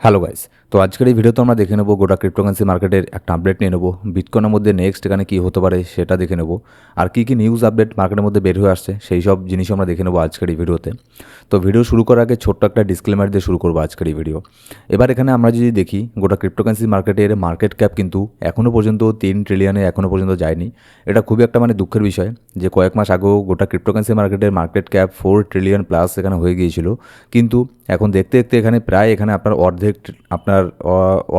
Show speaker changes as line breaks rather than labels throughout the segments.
Hello guys তো আজকের এই ভিডিওতে আমরা দেখে নেব গোটা ক্রিপ্টোকারেন্সি মার্কেটের একটা আপডেট নিয়ে নেব। বিটকয়েনের মধ্যে নেক্সট এখানে কী হতে পারে সেটা দেখে নেব। আর কী কী নিউজ আপডেট মার্কেটের মধ্যে বের হয়ে আসছে সেই সব জিনিসও আমরা দেখে নেব আজকের এই ভিডিওতে তো। ভিডিও শুরু করার আগে ছোট্ট একটা ডিসক্লেমার দিয়ে শুরু করব আজকের এই ভিডিও এবার এখানে আমরা যদি দেখি, গোটা ক্রিপ্টোকারেন্সি মার্কেটের মার্কেট ক্যাপ কিন্তু এখনও পর্যন্ত তিন ট্রিলিয়নে এখনও পর্যন্ত যায়নি। এটা খুবই একটা মানে দুঃখের বিষয়। যে কয়েক মাস আগেও গোটা ক্রিপ্টোকারেন্সি মার্কেটের market cap four trillion plus এখানে হয়ে গিয়েছিল। কিন্তু এখন দেখতে দেখতে এখানে প্রায় এখানে আপনার অর্ধেক আপনার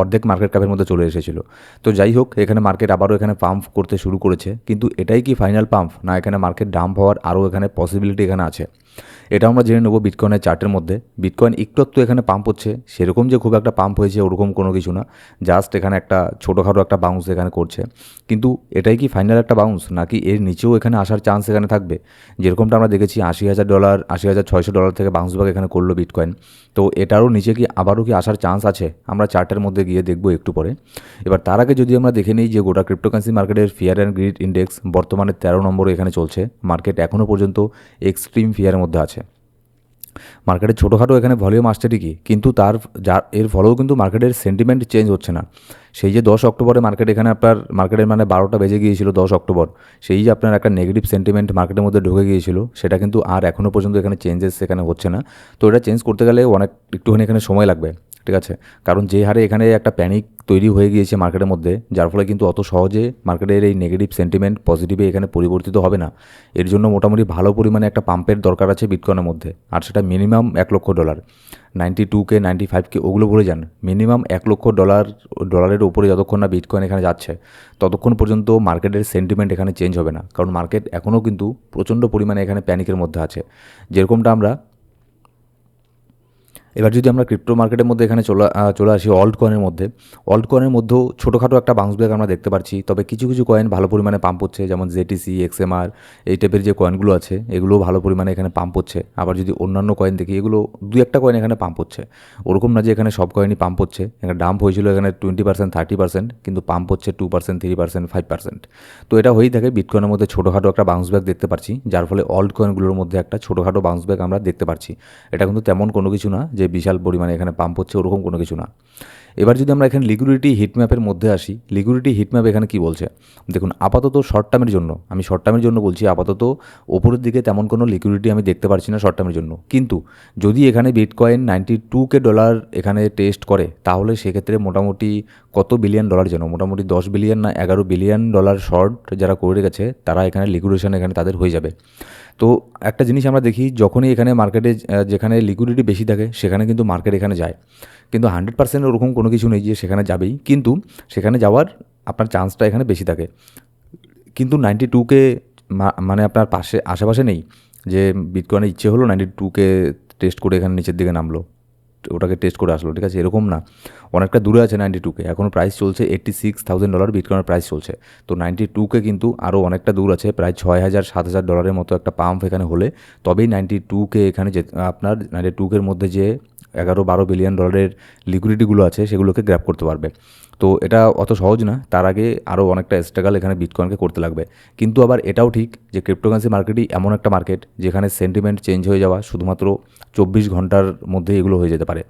অর্ধেক মার্কেট ক্যাপের মধ্যে চলে এসেছিল। তো যাই হোক, এখানে মার্কেট আবারও এখানে পাম্প করতে শুরু করেছে। কিন্তু এটাই কি ফাইনাল পাম্প না, এখানে মার্কেট ডাম্প হওয়ার আরও এখানে পসিবিলিটি এখানে আছে। এটা আমরা জেনে নেব বিটকয়েনের চার্টের মধ্যে। বিটকয়েন একটু একটু এখানে পাম্প হচ্ছে, সেরকম যে খুব একটা পাম্প হয়েছে, ওরকম কোনো কিছু না। জাস্ট এখানে একটা ছোটোখাটো একটা বাউন্স এখানে করছে। কিন্তু এটাই কি ফাইনাল একটা বাউন্স নাকি এর নিচেও এখানে আসার চান্স এখানে থাকবে? যেরকমটা আমরা দেখেছি, আশি হাজার ডলার আশি হাজার ছয়শো ডলার থেকে বাউন্স ব্যাক এখানে করল বিটকয়েন তো এটারও নিচে কি আবারও কি আসার চান্স আছে? আমরা চার্টের মধ্যে গিয়ে দেখব একটু পরে। এবার তার আগে যদি আমরা দেখে নিই যে গোটা ক্রিপ্টোকারেন্সি মার্কেটের ফিয়ার অ্যান্ড গ্রিড ইন্ডেক্স বর্তমানে তেরো নম্বরে এখানে চলছে। মার্কেট এখনও পর্যন্ত এক্সট্রিম ফিয়ারের মধ্যে আছে। মার্কেটের ছোটোখাটো এখানে ভলিউম আসছে ঠিকই, কিন্তু তার যার এর ফলেও কিন্তু মার্কেটের সেন্টিমেন্ট চেঞ্জ হচ্ছে না। সেই যে দশ অক্টোবরে মার্কেট এখানে আপনার মার্কেটের মানে বারোটা বেজে গিয়েছিল দশ অক্টোবর, সেই যে আপনার একটা নেগেটিভ সেন্টিমেন্ট মার্কেটের মধ্যে ঢুকে গিয়েছিল, সেটা কিন্তু আর এখনও পর্যন্ত এখানে চেঞ্জেস এখানে হচ্ছে না। তো এটা চেঞ্জ করতে গেলে অনেক, একটুখানি এখানে সময় লাগবে। ঠিক আছে? কারণ যে হারে এখানে একটা প্যানিক তৈরি হয়ে গিয়েছে মার্কেটের মধ্যে, যার ফলে কিন্তু অত সহজে মার্কেটের এই নেগেটিভ সেন্টিমেন্ট পজিটিভে এখানে পরিবর্তিত হবে না। এর জন্য মোটামুটি ভালো পরিমাণে একটা পাম্পের দরকার আছে বিটকয়েনের মধ্যে, আর সেটা মিনিমাম এক লক্ষ dollar ninety two K ninety five K ওগুলো ভুলে যান। মিনিমাম এক লক্ষ ডলার ডলারের উপরে যতক্ষণ না বিটকয়েন এখানে যাচ্ছে, ততক্ষণ পর্যন্ত মার্কেটের সেন্টিমেন্ট এখানে চেঞ্জ হবে না। কারণ মার্কেট এখনও কিন্তু প্রচণ্ড পরিমাণে এখানে প্যানিকের মধ্যে আছে। যেরকমটা আমরা এবার যদি আমরা ক্রিপ্টো মার্কেটের মধ্যে এখানে চলে চলে আসি অল্ট কয়েনের মধ্যে অল্ট কয়েনের মধ্যেও ছোটোখাটো একটা বাউন্স ব্যাক আমরা দেখতে পাচ্ছি। তবে কিছু কিছু কয়েন ভালো পরিমাণে পাম্প হচ্ছে, যেমন জেটিসি এক্সএমআর এই টাইপের যে কয়েনগুলো আছে এগুলো ভালো পরিমাণে এখানে পাম্প হচ্ছে। আবার যদি অন্যান্য কয়েন দেখি, এগুলো দু একটা কয়েন এখানে পাম্প হচ্ছে। ওরকম না যে এখানে সব কয়েনই পাম্প হচ্ছে। এখানে ডাম্প হয়েছিল এখানে টোয়েন্টি পার্সেন্ট থার্টি পার্সেন্ট কিন্তু পাম্প হচ্ছে two percent three percent five percent তো এটা হয়েই থাকে বিটকয়েনের মধ্যে ছোটোখাটো একটা বাউন্স ব্যাক দেখতে পাচ্ছি, যার ফলে অল্ট কয়েনগুলোর মধ্যে একটা ছোটোখাটো বাউন্স ব্যাক আমরা দেখতে পাচ্ছি। এটা কিন্তু তেমন কোনো কিছু না যে বিশাল পরিমাণে এখানে পাম্প হচ্ছে ওরকম কোনো কিছু না। এবার যদি আমরা এখানে লিকুইডিটি হিটম্যাপের মধ্যে আসি লিকুইডিটি হিটম্যাপ এখানে কি বলছে? দেখুন, আপাতত শর্ট টার্মের জন্য, আমি শর্ট টার্মের জন্য বলছি, আপাতত ওপরের দিকে তেমন কোনো লিকুইডিটি আমি দেখতে পারছি না শর্ট টার্মের জন্য। কিন্তু যদি এখানে bitcoin ninety two K dollar এখানে টেস্ট করে, তাহলে সেক্ষেত্রে মোটামুটি কত বিলিয়ন ডলার যেন, মোটামুটি দশ বিলিয়ন না এগারো বিলিয়ন ডলার শর্ট যারা করে রেখেছে, তারা এখানে লিকুইডেশন এখানে তাদের হয়ে যাবে। তো একটা জিনিস আমরা দেখি, যখনই এখানে মার্কেটে যেখানে লিকুইডিটি বেশি থাকে, সেখানে কিন্তু মার্কেট এখানে যায়। কিন্তু হান্ড্রেড পার্সেন্ট ওরকম কোনো কিছু নেই যে সেখানে যাবেই। কিন্তু সেখানে যাওয়ার আপনার চান্সটা এখানে বেশি থাকে। কিন্তু নাইনটি টুকে মানে আপনার পাশে, আশেপাশে নেই যে বিটকয়েনের ইচ্ছে হলো নাইনটি টুকে টেস্ট করে এখানে নিচের দিকে নামলো। ওটাকে টেস্ট করে আসলো, ঠিক আছে? এরকম না। অনেকটা দূরে আছে নাইনটি টুকে এখনও প্রাইস চলছে এইট্টি সিক্স থাউজেন্ড ডলার বিটকয়েনের প্রাইস চলছে। তো নাইনটি টুকে কিন্তু আরও অনেকটা দূর আছে, প্রায় ছয় হাজার, সাত হাজার ডলারের মতো একটা পাম্প এখানে হলে। তবেই নাইনটি টুকে এখানে যে আপনার নাইনটি টুকের মধ্যে যে এগারো বারো বিলিয়ন ডলারের লিকুইডিটিগুলো আছে, সেগুলোকে গ্র্যাপ করতে পারবে। তো এটা অত সহজ না, তার আগে আরও অনেকটা স্ট্রাগল এখানে বিটকয়েনকে করতে লাগবে। কিন্তু আবার এটাও ঠিক যে ক্রিপ্টোকারেন্সি মার্কেটই এমন একটা মার্কেট যেখানে সেন্টিমেন্ট চেঞ্জ হয়ে যাওয়া শুধুমাত্র চব্বিশ ঘণ্টার মধ্যে এগুলো হয়ে যেতে পারে।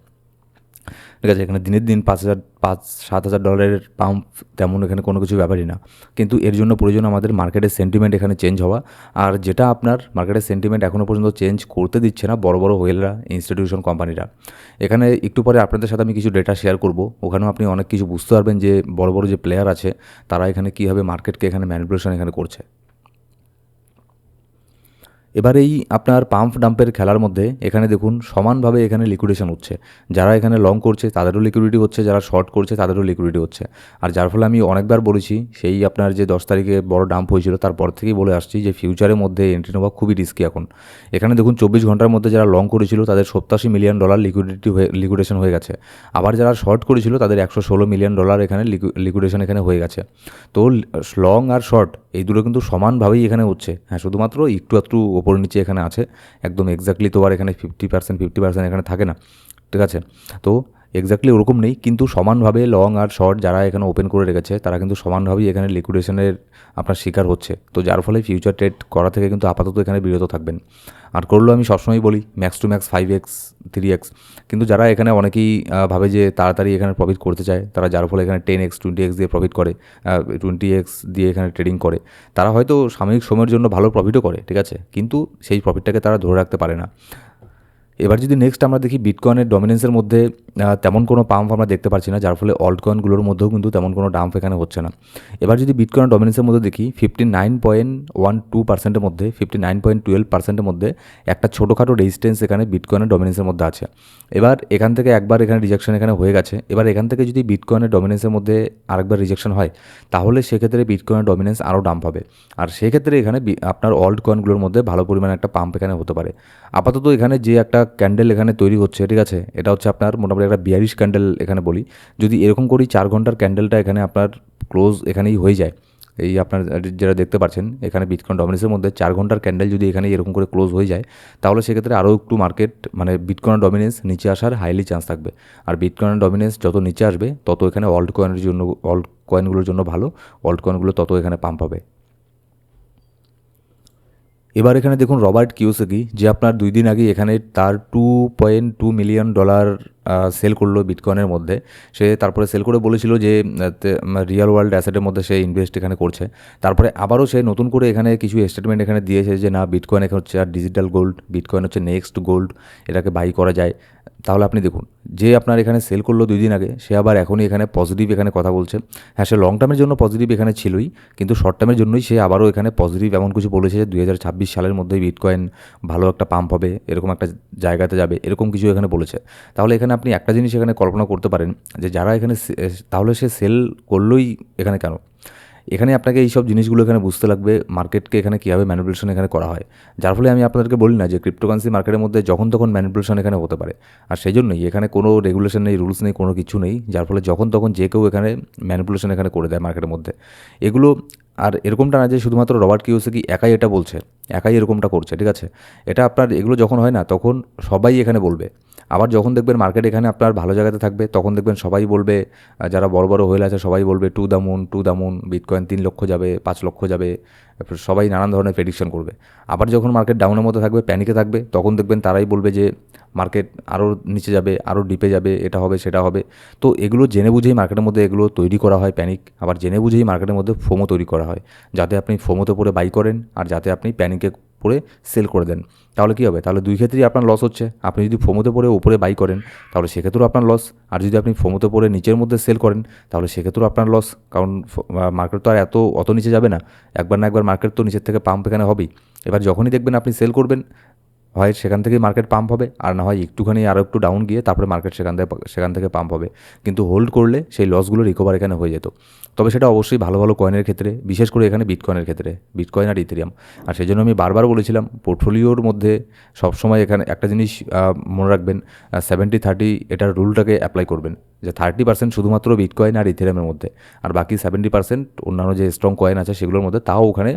ঠিক আছে? এখানে দিনের দিন পাঁচ হাজার, পাঁচ, সাত হাজার ডলারের পাম্প তেমন এখানে কোনো কিছু ব্যাপারই না। কিন্তু এর জন্য প্রয়োজন আমাদের মার্কেটের সেন্টিমেন্ট এখানে চেঞ্জ হওয়া। আর যেটা আপনার মার্কেটের সেন্টিমেন্ট এখনও পর্যন্ত চেঞ্জ করতে দিচ্ছে না বড় বড় হোয়েলরা ইনস্টিটিউশন কোম্পানিরা এখানে একটু পরে আপনাদের সাথে আমি কিছু ডেটা শেয়ার করব। ওখানেও আপনি অনেক কিছু বুঝতে পারবেন যে বড় বড় যে প্লেয়ার আছে, তারা এখানে কীভাবে মার্কেটকে এখানে ম্যানিপুলেশন এখানে করছে। এবার এই আপনার পাম্প ডাম্পের খেলার মধ্যে এখানে দেখুন সমানভাবে এখানে লিকুইডেশন হচ্ছে। যারা এখানে লং করছে, তাদেরও লিকুইডিটি হচ্ছে, যারা শর্ট করছে, তাদেরও লিকুইডিটি হচ্ছে। আর যার ফলে আমি অনেকবার বলেছি, সেই আপনার যে দশ তারিখে বড় ডাম্প হয়েছিল, তারপর থেকেই বলে আসছি যে ফিউচারের মধ্যে এন্ট্রি নেওয়া খুবই রিস্কি এখন। এখানে দেখুন চব্বিশ ঘণ্টার মধ্যে যারা লং করেছিল, তাদের সপ্তাশি মিলিয়ন ডলার লিকুইডিটি হয়ে লিকুইডেশন হয়ে গেছে। আবার যারা শর্ট করেছিল, তাদের একশো ষোলো মিলিয়ন ডলার এখানে লিকুইডেশন এখানে হয়ে গেছে। তো লং আর শর্ট এই দুটো কিন্তু সমানভাবেই এখানে হচ্ছে। হ্যাঁ শুধুমাত্র একটু একটু ওপর নিচে এখানে আছে, একদম এক্স্যাক্টলি তো আর এখানে ফিফটি পার্সেন্ট ফিফটি পার্সেন্ট এখানে থাকে না, ঠিক আছে? তো এক্স্যাক্টলি ওরকম নেই, কিন্তু সমানভাবে লং আর শর্ট যারা এখানে ওপেন করে রেখেছে, তারা কিন্তু সমানভাবেই এখানে লিকুইডেশনের আপনার শিকার হচ্ছে। তো যার ফলে ফিউচার ট্রেড করা থেকে কিন্তু আপাতত এখানে বিরত থাকবেন। আর করলেও আমি সবসময় বলি max two max five X three X কিন্তু যারা এখানে অনেকেই ভাবে যে তাড়াতাড়ি এখানে প্রফিট করতে চায়, তারা যার ফলে এখানে টেন এক্স টোয়েন্টি এক্স দিয়ে প্রফিট করে টোয়েন্টি এক্স দিয়ে এখানে ট্রেডিং করে। তারা হয়তো সাময়িক সময়ের জন্য ভালো প্রফিটও করে, ঠিক আছে? কিন্তু সেই প্রফিটটাকে তারা ধরে রাখতে পারে না। এবার যদি নেক্সট আমরা দেখি বিটকয়েনের ডমিনেন্সের মধ্যে তেমন কোনো পাম্প আমরা দেখতে পাচ্ছি না, যার ফলে অল্ট কয়েনগুলোর মধ্যেও কিন্তু তেমন কোনো ডাম্প এখানে হচ্ছে না। এবার যদি বিটকয়েন ডমিনেন্সের মধ্যে দেখি fifty nine point one two পার্সেন্টের মধ্যে ফিফটি নাইন পয়েন্ট টুয়েলভ পার্সেন্টের মধ্যে একটা ছোটোখাটো রেজিস্ট্যান্স এখানে বিটকয়েনের ডমিনেন্সের মধ্যে আছে। এবার এখান থেকে একবার এখানে রিজেকশন এখানে হয়ে গেছে। এবার এখান থেকে যদি বিটকয়েনের ডমিনেন্সের মধ্যে আরেকবার রিজেকশন হয়, তাহলে সেক্ষেত্রে বিটকয়েনের ডমিনেন্স আরও ডাম্প হবে। আর সেক্ষেত্রে এখানে আপনার অল্ট কয়েনগুলোর মধ্যে ভালো পরিমাণে একটা পাম্প এখানে হতে পারে। আপাতত এখানে যে একটা ক্যান্ডেল এখানে তৈরি হচ্ছে, ঠিক আছে? এটা হচ্ছে আপনার মোটামুটি একটা বিয়ারিশ ক্যান্ডেল এখানে বলি। যদি এরকম করি চার ঘণ্টার ক্যান্ডেলটা এখানে আপনার ক্লোজ এখানেই হয়ে যায়। এই আপনার যেটা দেখতে পাচ্ছেন, এখানে বিটকয়েন ডমিনেন্সের মধ্যে চার ঘণ্টার ক্যান্ডেল যদি এখানে এরকম করে ক্লোজ হয়ে যায়, তাহলে সেক্ষেত্রে আরও একটু মার্কেট মানে বিটকয়েন ডমিনেন্স নিচে আসার হাইলি চান্স থাকবে। আর বিটকয়েন ডমিনেন্স যত নিচে আসবে, তত এখানে অল্ট কয়েনের জন্য অল্ট কয়েনগুলোর জন্য ভালো অল্ট কয়েনগুলো তত এখানে পাম্প হবে। এবার এখানে দেখুন রবার্ট কিউসকি যে আপনার দুই দিন আগে এখানে তার two point two million dollar sell করল বিটকয়েনের মধ্যে। সে তারপরে সেল করে বলেছিল যে রিয়েল ওয়ার্ল্ড অ্যাসেটের মধ্যে সে ইনভেস্ট এখানে করছে। তারপরে আবারও সে নতুন করে এখানে কিছু স্টেটমেন্ট এখানে দিয়েছে যে, না বিটকয়েন এখানে হচ্ছে আর ডিজিটাল গোল্ড বিটকয়েন হচ্ছে নেক্সট গোল্ড এটাকে বাই করা যায়। তাহলে আপনি দেখুন, যে আপনার এখানে সেল করল দুই দিন আগে, সে আবার এখনই এখানে পজিটিভ এখানে কথা বলছে। হ্যাঁ সে লং টার্মের জন্য পজিটিভ এখানে ছিলই, কিন্তু শর্ট টার্মের জন্যই সে আবারও এখানে পজিটিভ এমন কিছু বলেছে যে দুই হাজার ছাব্বিশ সালের মধ্যেই বিটকয়েন ভালো একটা পাম্প হবে, এরকম একটা জায়গাতে যাবে, এরকম কিছু এখানে বলেছে। তাহলে এখানে আপনি একটা জিনিস এখানে কল্পনা করতে পারেন যে যারা এখানে তাহলে সে সেল করলোই এখানে কেন? এখানে আপনাকে এই সব জিনিসগুলো এখানে বুঝতে লাগবে মার্কেটকে এখানে কীভাবে ম্যানিপুলেশন এখানে করা হয়। যার ফলে আমি আপনাদেরকে বলি না যে ক্রিপ্টোকারেন্সি মার্কেটের মধ্যে যখন তখন ম্যানিপুলেশন এখানে হতে পারে। আর সেই জন্যই এখানে কোনো রেগুলেশন নেই রুলস নেই, কোনো কিছু নেই, যার ফলে যখন তখন যে কেউ এখানে ম্যানিপুলেশন এখানে করে দেয় মার্কেটের মধ্যে। এগুলো, আর এরকমটা না যে শুধুমাত্র রবার্ট কিউসে কি একাই এটা বলছে, একাই এরকমটা করছে, ঠিক আছে? এটা আপনার, এগুলো যখন হয় না, তখন সবাই এখানে বলবে। আবার যখন দেখবেন মার্কেট এখানে আপনার ভালো জায়গাতে থাকবে, তখন দেখবেন সবাই বলবে যারা বড় বড় হয়ে আছে সবাই বলবে, to the moon, to the moon bitcoin তিন লক্ষ যাবে, পাঁচ লক্ষ যাবে। সবাই নানান ধরনের প্রেডিকশন করবে। আবার যখন মার্কেট ডাউনের মতো থাকবে প্যানিকে থাকবে, তখন দেখবেন তারাই বলবে যে মার্কেট আরও নিচে যাবে আরও ডিপে যাবে, এটা হবে, সেটা হবে। তো এগুলো জেনে বুঝেই মার্কেটের মধ্যে এগুলো তৈরি করা হয় প্যানিক আবার জেনে বুঝেই মার্কেটের মধ্যে ফোমো তৈরি করা হয়। যাতে আপনি ফোমোতে পড়ে বাই করেন, আর যাতে আপনি প্যানিকে পড়ে সেল করে দেন। তাহলে কী হবে? তাহলে দুই ক্ষেত্রেই আপনার লস হচ্ছে। আপনি যদি ফোমোতে পড়ে উপরে বাই করেন, তাহলে সেক্ষেত্রেও আপনার লস আর যদি আপনি ফোমোতে পড়ে নিচের মধ্যে সেল করেন, তাহলে সেক্ষেত্রেও আপনার লস কারণ মার্কেট তো আর এত, অত নিচে যাবে না। একবার না একবার মার্কেট তো নিচের থেকে পাম্প এখানে হবেই। এবার যখনই দেখবেন আপনি সেল করবেন হয় সেখান থেকেই মার্কেট পাম্প হবে, আর না হয় একটুখানি আরও একটু ডাউন গিয়ে তারপরে মার্কেট সেখান থেকে সেখান থেকে পাম্প হবে। কিন্তু হোল্ড করলে সেই লসগুলো রিকভার এখানে হয়ে যেত। তবে সেটা অবশ্যই ভালো ভালো কয়েনের ক্ষেত্রে, বিশেষ করে এখানে বিটকয়েনের ক্ষেত্রে বিটকয়েন আর ইথেরিয়াম আর সেই জন্য আমি বারবার বলেছিলাম পোর্টফোলিওর মধ্যে সবসময় এখানে একটা জিনিস মনে রাখবেন সেভেন্টি থার্টি এটার রুলটাকে অ্যাপ্লাই করবেন। যে থার্টি পার্সেন্ট শুধুমাত্র বিটকয়েন আর ইথেরিয়ামের মধ্যে, আর বাকি সেভেন্টি পার্সেন্ট অন্যান্য যে স্ট্রং কয়েন আছে সেগুলোর মধ্যে, তাও ওখানে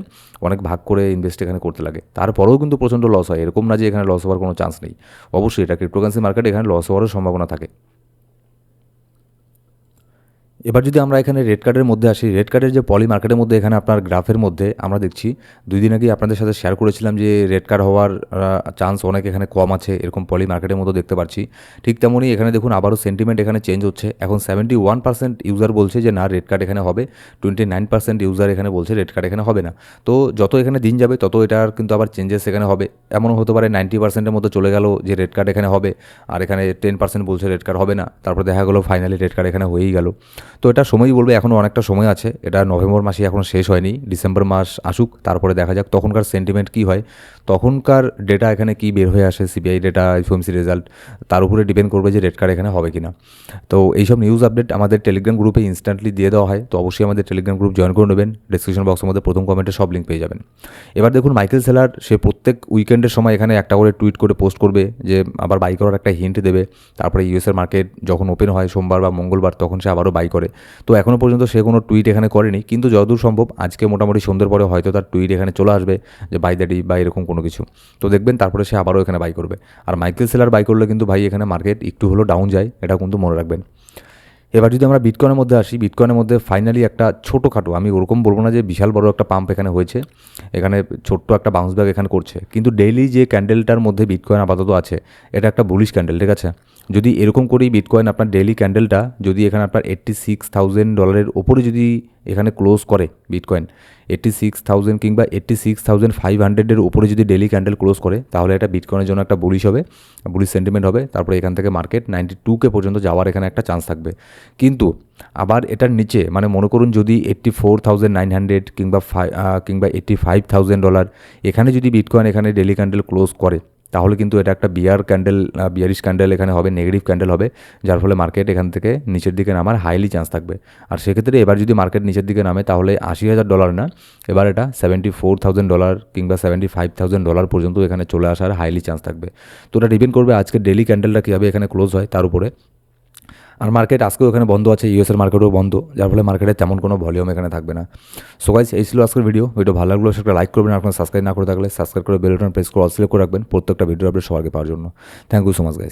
অনেক ভাগ করে ইনভেস্ট এখানে করতে লাগে। তারপরেও কিন্তু প্রচণ্ড লস হয়, এরকম না যে এখানে লস হওয়ার কোনো চান্স নেই। অবশ্যই এটা ক্রিপ্টোকারেন্সি মার্কেট এখানে লস হওয়ারও সম্ভাবনা থাকে। এবার যদি আমরা এখানে রেড কার্ডের মধ্যে আসি রেড কার্ডের যে পলি মার্কেটের মধ্যে এখানে আপনার গ্রাফের মধ্যে আমরা দেখছি, দুই দিন আগে আপনাদের সাথে শেয়ার করেছিলাম যে রেড কার্ড হওয়ার চান্স অনেক এখানে কম আছে, এরকম পলি মার্কেটের মধ্যে দেখতে পাচ্ছি। ঠিক তেমনই এখানে দেখুন আবারও সেন্টিমেন্ট এখানে চেঞ্জ হচ্ছে। এখন সেভেন্টি ওয়ান পার্সেন্ট ইউজার বলছে যে না রেড কার্ড এখানে হবে। টোয়েন্টি নাইন পার্সেন্ট ইউজার এখানে বলছে রেড কার্ড এখানে হবে না। তো যত এখানে দিন যাবে, তত এটার কিন্তু আবার চেঞ্জেস এখানে হবে। এমনও হতে পারে নাইনটি পার্সেন্টের মতো চলে গেল যে রেড কার্ড এখানে হবে, আর এখানে টেন পার্সেন্ট বলছে রেড কার্ড হবে না। তারপর দেখা গেলো ফাইনালি রেড কার্ড এখানে হয়েই গেল। তো এটা সময়ই বলবে, এখনও অনেকটা সময় আছে। এটা নভেম্বর মাসে এখন শেষ হয়নি, ডিসেম্বর মাস আসুক, তারপরে দেখা যাক তখনকার সেন্টিমেন্ট কী হয়। তখনকার ডেটা এখানে কি বের হয়ে আসে সিবিআই ডেটা এফএমসি রেজাল্ট তার উপরে ডিপেন্ড করবে যে রেড কার্ড এখানে হবে কি না তো এইসব নিউজ আপডেট আমাদের টেলিগ্রাম গ্রুপে ইনস্ট্যান্টলি দিয়ে দেওয়া হয়। তো অবশ্যই আমাদের টেলিগ্রাম গ্রুপ জয়েন করে নেবেন। ডিসক্রিপশন বক্সের মধ্যে প্রথম কমেন্টে সব লিঙ্ক পেয়ে যাবেন। এবার দেখুন মাইকেল সেলার সে প্রত্যেক উইকেন্ডের সময় এখানে একটা করে টুইট করে পোস্ট করবে যে আবার বাই করার একটা হিন্ট দেবে। তারপরে ইউএসের মার্কেট যখন ওপেন হয় সোমবার বা মঙ্গলবার, তখন সে আবারও বাই করে। তো এখনও পর্যন্ত সে কোনো টুইট এখানে করেনি। কিন্তু যতদূর সম্ভব আজকে মোটামুটি সন্ধ্যের পরে হয়তো তার টুইট এখানে চলে আসবে যে বাই দ্যাটি বা এরকম কোনো কিছু। তো দেখবেন তারপরে সে আবারও এখানে বাই করবে। আর মাইকেল সেলার বাই করলে কিন্তু ভাই এখানে মার্কেট একটু হলেও ডাউন যায়, এটা কিন্তু মনে রাখবেন। এবার যদি আমরা বিটকয়েনের মধ্যে আসি বিটকয়েনের মধ্যে ফাইনালি একটা ছোটোখাটো, আমি ওরকম বলব না যে বিশাল বড় একটা পাম্প এখানে হয়েছে, এখানে ছোট্ট একটা বাউন্স ব্যাগ এখানে করছে। কিন্তু ডেইলি যে ক্যান্ডেলটার মধ্যে বিটকয়েন আপাতত আছে, এটা একটা বুলিশ ক্যান্ডেল ঠিক আছে? যদি এরকম করেই বিটকয়েন আপনার ডেইলি ক্যান্ডেলটা যদি এখানে আপনার এইট্টি সিক্স থাউজেন্ড ডলারের ওপরে যদি এখানে ক্লোজ করে বিটকয়েন এইট্টি সিক্স থাউজেন্ড কিংবা এইট্টি সিক্স থাউজেন্ড ফাইভ হান্ড্রেডের উপরে যদি ডেলি ক্যান্ডেল ক্লোজ করে, তাহলে এটা বিটকয়েনের জন্য একটা বুলিশ হবে বুলিশ সেন্টিমেন্ট হবে। তারপরে এখান থেকে মার্কেট নাইনটি টুকে পর্যন্ত যাওয়ার এখানে একটা চান্স থাকবে। কিন্তু আবার এটার নিচে মানে মনে করুন যদি eighty four thousand nine hundred কিংবা ফাই কিংবা এইট্টি ফাইভ থাউজেন্ড ডলার এখানে যদি বিটকয়েন এখানে ডেলি ক্যান্ডেল ক্লোজ করে তাহলে কিন্তু এটা একটা বিয়ার ক্যান্ডেল বিয়ারিশ ক্যান্ডেল এখানে হবে নেগেটিভ ক্যান্ডেল হবে, যার ফলে মার্কেট এখান থেকে নিচের দিকে নামার হাইলি চান্স থাকবে। আর সেক্ষেত্রে এবার যদি মার্কেট নিচের দিকে নামে, তাহলে আশি হাজার ডলার না, এবার এটা সেভেন্টি ফোর থাউজেন্ড ডলার কিংবা সেভেন্টি ফাইভ থাউজেন্ড ডলার পর্যন্ত এখানে চলে আসার হাইলি চান্স থাকবে। তো এটা ডিপেন্ড করবে আজকে ডেলি ক্যান্ডেলটা কীভাবে এখানে ক্লোজ হয়, তার উপরে। আর মার্কেট আজকেও এখানে বন্ধ আছে ইউএসের মার্কেটও বন্ধ। যার ফলে মার্কেটে তেমন কোনো ভলিউম এখানে থাকবে না। সো গাইস এই ছিল আজকের ভিডিও ভিডিও ভালো লাগল সেটা লাইক করবেন আপনার সাবস্ক্রাইব না করে থাকলে সাবস্ক্রাইব করে বেল বাটন প্রেস করে অল সিলেক্ট করে রাখবেন। প্রত্যেকটা ভিডিও আপডেট সবাইকে পাওয়ার জন্য। Thank you so much guys